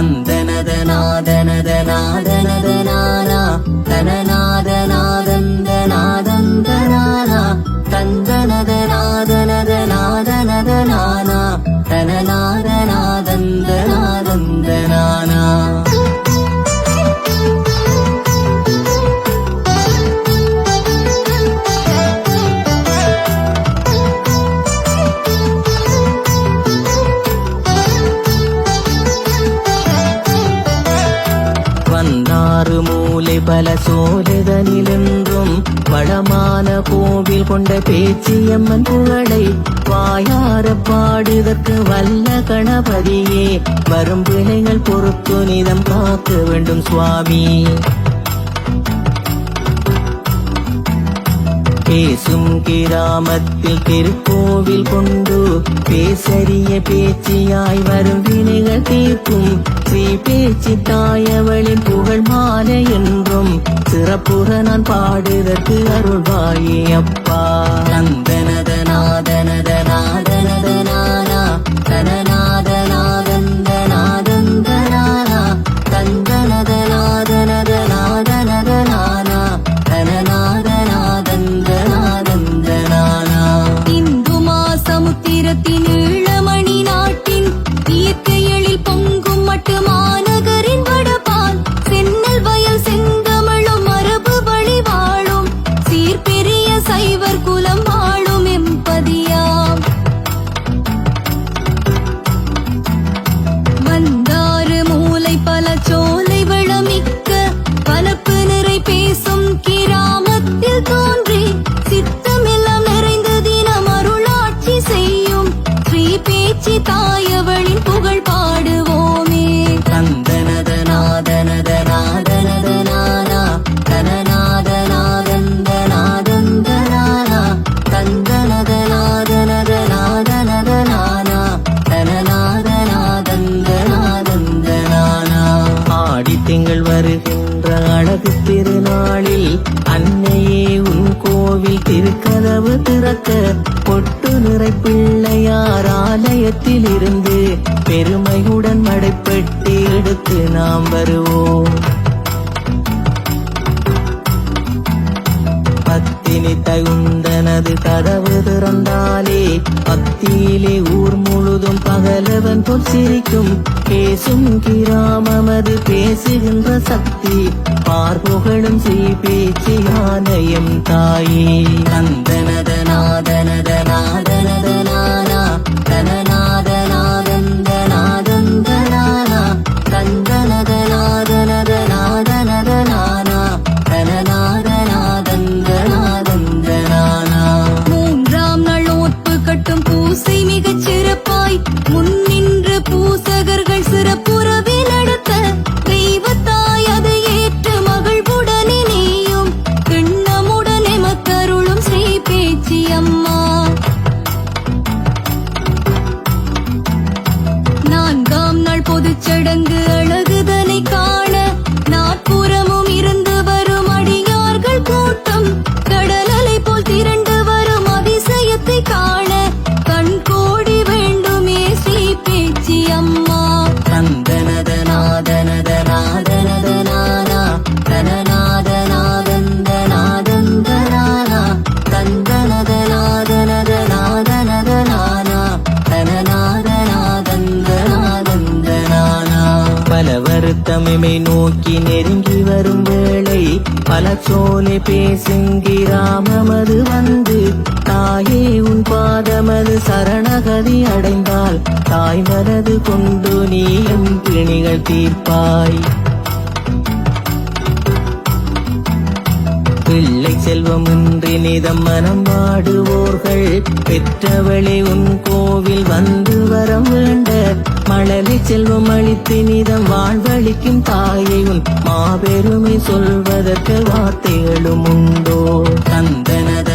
தந்தனத நாதனத நாதனத வளமான கோவில் கொண்ட பேச்சியம்மன் புகழை வாயார பாடுதற்கு வல்ல கணபதியே. வரும் பிள்ளைகள் பொறுத்து நிதம் காக்க வேண்டும் சுவாமி. பேசும் கிராமத்தில் திருக்கோவில் கொண்டு பேசரிய பேச்சியாய் வரும் வினைகள் தீர்க்கும். ஸ்ரீ பேச்சு தாயவளின் புகழ் மாலை என்றும் சிறப்புற நான் பாடுதற்கு அருள்வாயே அப்பா. நந்தனத பிள்ளையார் இருந்து பெருமையுடன் மடைப்பட்டு எடுத்து நாம் வருவோம். பத்தினி தகுந்தனது கதவு திறந்தாலே பக்தியிலே ஊர் முழுதும் பகலவன் போல் சிரிக்கும். பேசும் கிராமமது பேசுகின்ற சக்தி பார்புகழும் செய் பேச்சு யானையும் தாயே. நந்தனத நாதனத நாத சோலை பேசுங்கிராமமது வந்து. தாயே உன் பாதமது சரணகதி அடைந்தால் தாய் மனது கொண்டு நீ என் பிணிகள் தீர்ப்பாய். பிள்ளை செல்வம் இன்றி நிதம் மனம் வாடுவோர்கள் பெற்றவளே உன் கோவில் வந்து வரம் வேண்ட. மழலை செல்வம் அளித்து நிதம் வாழ்வழிக்கும் தாயை உன் மாபெருமை சொல்வதற்கு வார்த்தைகளும் உண்டோ. தந்தனத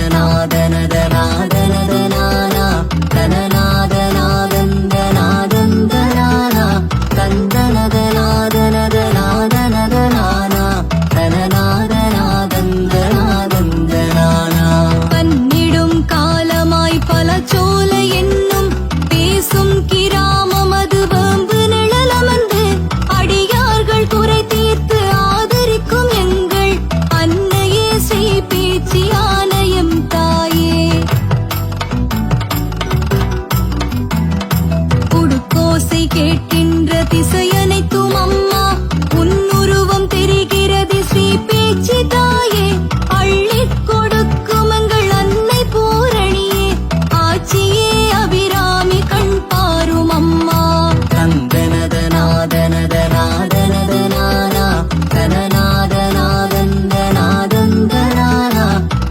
நாதந்த நானா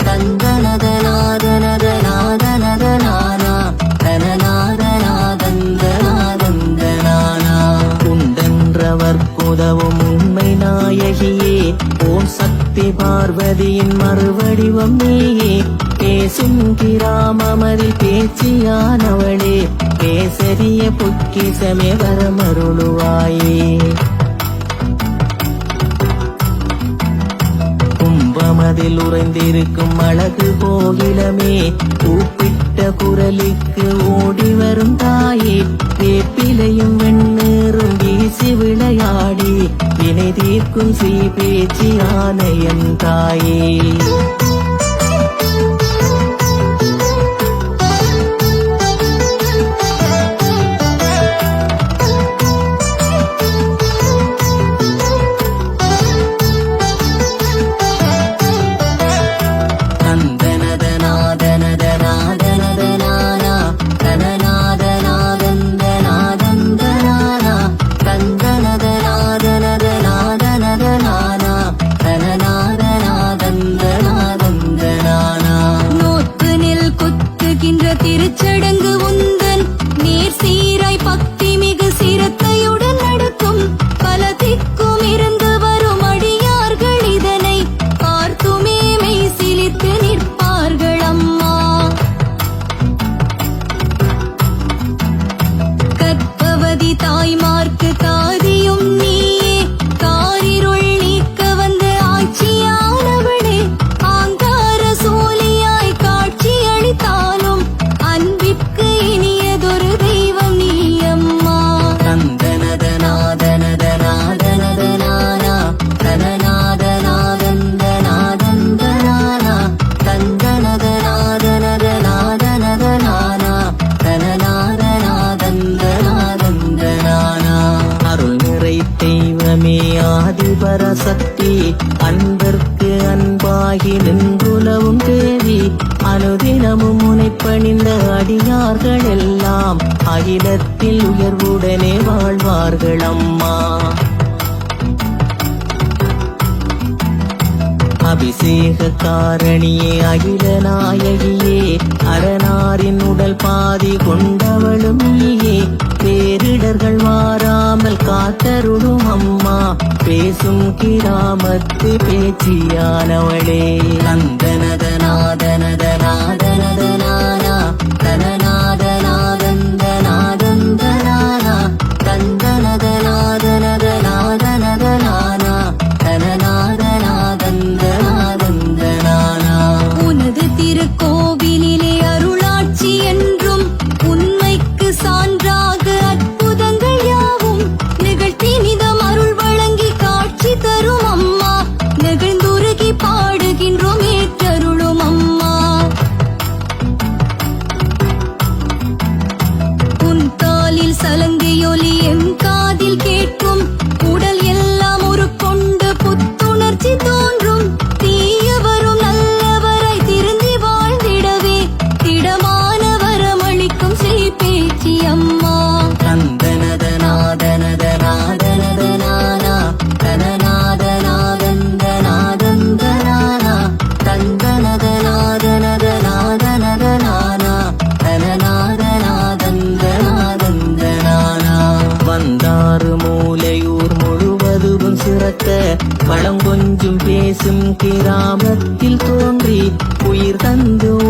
தந்தனத நாதனத நாதனத நானா தனநாத நாதந்த நாதந்த நானா உண்டென்றவர்க்குதவும் உண்மை நாயகியே ஓம் சக்தி பார்வதியின் மறுவடிவம் நீயே பேசும் பேச்சியானவளே பேசரிய பொக்கிசமே வரமருளுவாயே. கும்பமதில் உறைந்திருக்கும் அழகு கோகிலமே கூப்பிட்ட குரலுக்கு ஓடி வரும் தாயே வேப்பிலையும் வெண்ணீரும் வீசி விளையாடி வினை தீர்க்கும் சீ பேச்சியான என் தாயே. தாய்மார்க்கு அன்பாகி நின்றுலவும் தேவி அனுதினமும் முனைப்பணிந்த அடியார்கள் எல்லாம் அகிலத்தில் உயர்வுடனே வாழ்வார்கள் அம்மா அபிஷேக காரணியே அகில நாயகியே அரணாரின் உடல் பாதி கொண்டவளும் நீயே. பேரிடர்கள் மாறாமல் காத்தருளும் அம்மா. பேசும் கிராமத்து பேச்சியானவளே. நந்தனதநாதனதநாதனதனா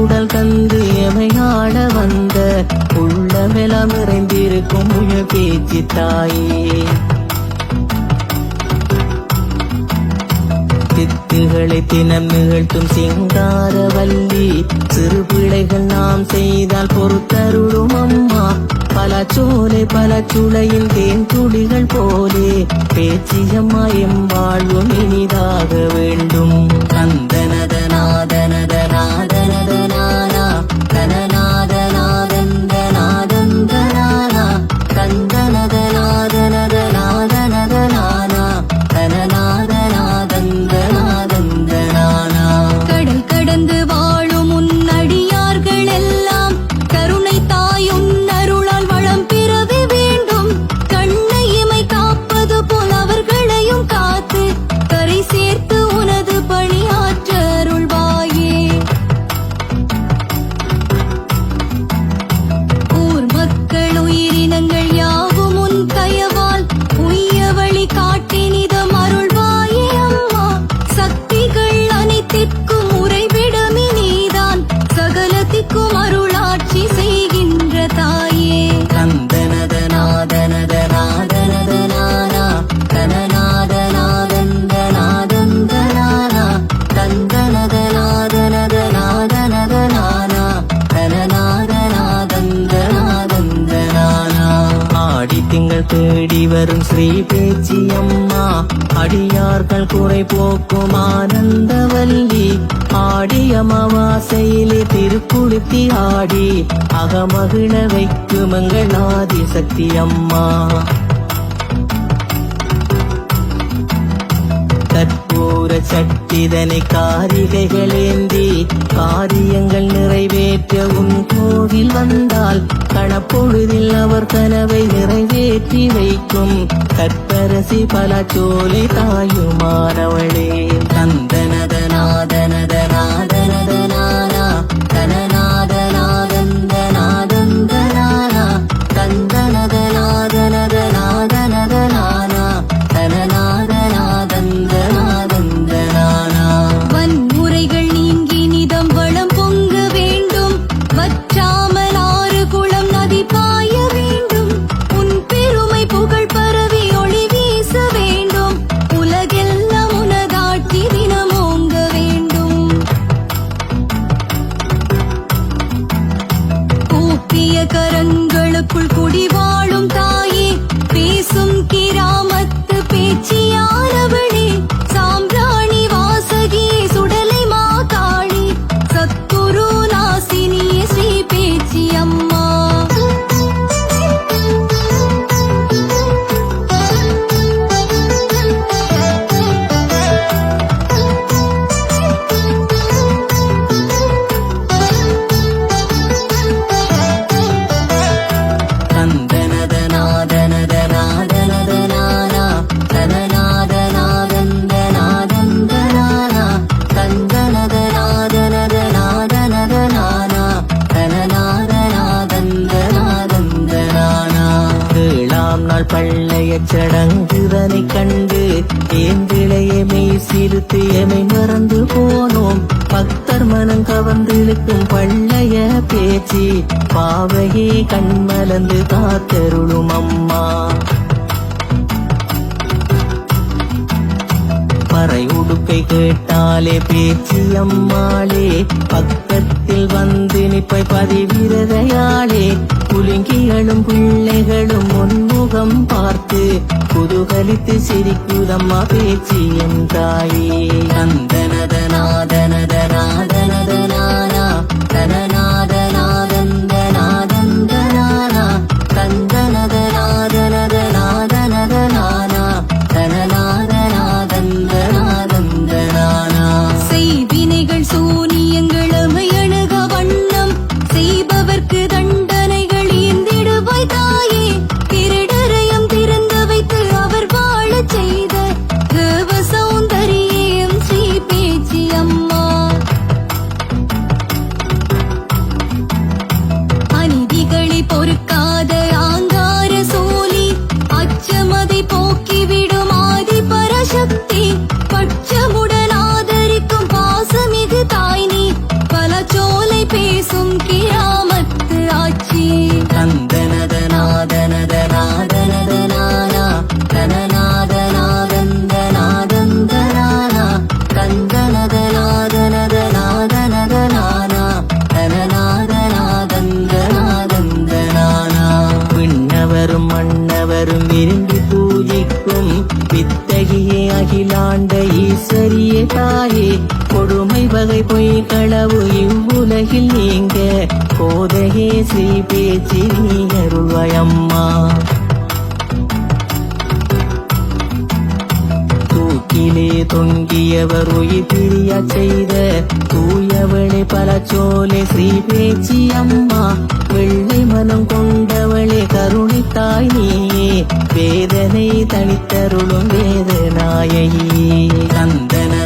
உடல் தந்து எமையாட வந்த உள்ளமெல்லாம் நிறைந்திருக்கும் உய பேச்சு தாயே. தித்துகளை தினம் நிகழ்த்தும் சிங்கார வல்லி சிறு பிழைகள் நாம் செய்தால் பொறுத்தருளும் அம்மா. பல சோலை பல சுளையின் தேன் துளிகள் போலே பேச்சியம்மா எம் வாழ்வும் இனிதாக வேண்டும். அடியார்கள் குறை போக்கும் ஆனந்தவல்லி ஆடி அமாவாசையிலே திருக்குளுத்தி ஆடி. அகமகிழ வைக்கும் எங்கள் ஆதிசக்தி அம்மா. கற்பூர சட்டிதனை காரிகைகளேந்தி காரியங்கள் நிறைவேற்ற உன் கோவில் வந்தால் கணப்பொழுதில் அவர் கனவை நிறைவேற்றி வைக்கும். கற்பரசி பல சோலை தாயுமானவளே. தந்தனதநாதனதநாதனதனானா பள்ளைய சடங்குதனை கண்டு ஏந்திழைய மெய் சிறுத்து எமை மறந்து போனோம். பக்தர் மனம் கவர்ந்திழுக்கும் பள்ளைய பேச்சு பாவையே கண்மலந்து காத்தருளும் அம்மா. பாறை உடுக்கை கேட்டாலே பேச்சு அம்மாளே. பக்கத்தில் வந்து நிப்பை பதிவிரதையாளே. குலுங்கிகளும் பிள்ளைகளும் முன்முகம் பார்த்து குதூகலித்து சிரிக்குதம்மா பேச்சு என் தாயே தந்தனதநாதனதநாதனதனானா அநீதிகளை ஆண்ட ஈஸ்வரிய தாயே. கொடுமை வகை பொய் களவு இவ்வுலகில் நீங்க. கோதையே ஸ்ரீ பேச்சி நீ அருள்வயம்மா தூக்கிலே தொங்கியவர் உயிர் பிரிய செய்த தூயவளே பல சோலை ஸ்ரீ பேச்சி அம்மா. வெள்ளை மனம் கொண்டவளே கருணை தாய் நீயே வேதனை தனித்தருளும் வேதநாயகி. கந்தன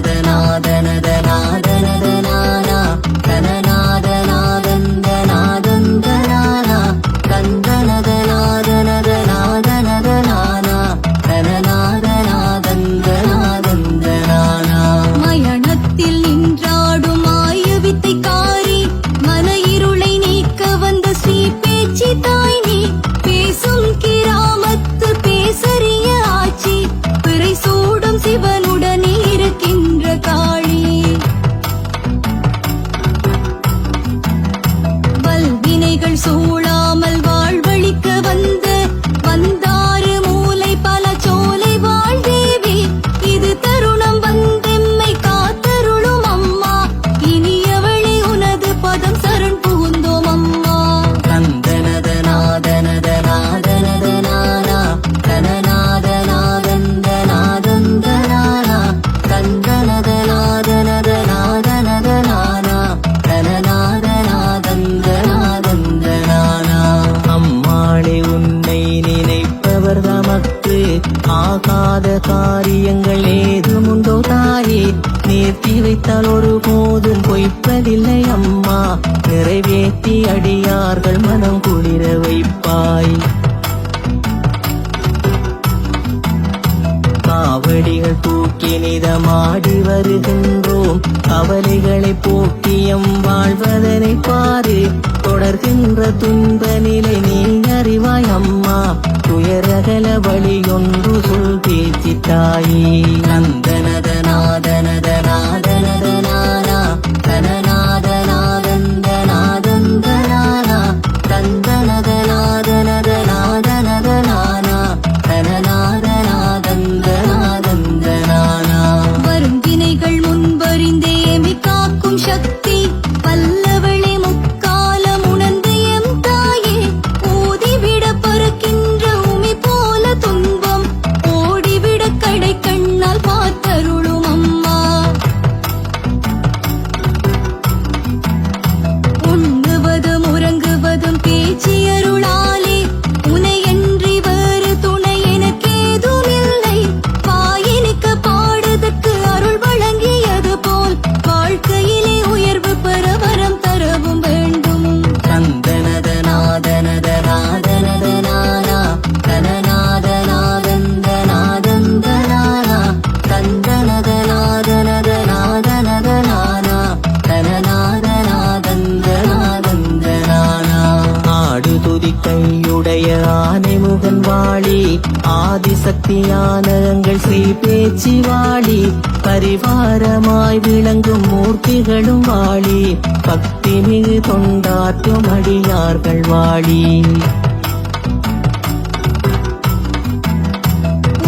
போதும் பொய்ப்பதில்லை அம்மா. நிறைவேற்றி அடியார்கள் மனம் குளிர வைப்பாய். காவடிகள் தூக்கி நிதமாடி வருகின்றோம். கவலைகளை போக்கியம் வாழ்வதனை பாரு. தொடர்கின்ற துன்ப நிலை நீ அறிவாய் அம்மா. துயரகல வழியொன்று சொல் பேச்சி தாயே நந்தனதநாதனதநாத காட்சி வாழி பரிவாரமாய் விளங்கும் மூர்த்திகளும் வாழி பக்தி மிகு தொண்டாற்றும் அடியார்கள் வாழி.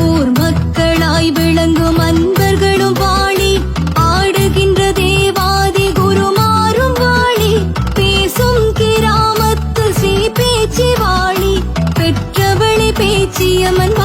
ஊர் மக்களாய் விளங்கும் அன்பர்களும் வாழி ஆடுகின்ற தேவாதி குருமாரும் வாழி பேசும் கிராமத்து ஸ்ரீ பேச்சு வாழி பெற்றவளி பேச்சியம்மன்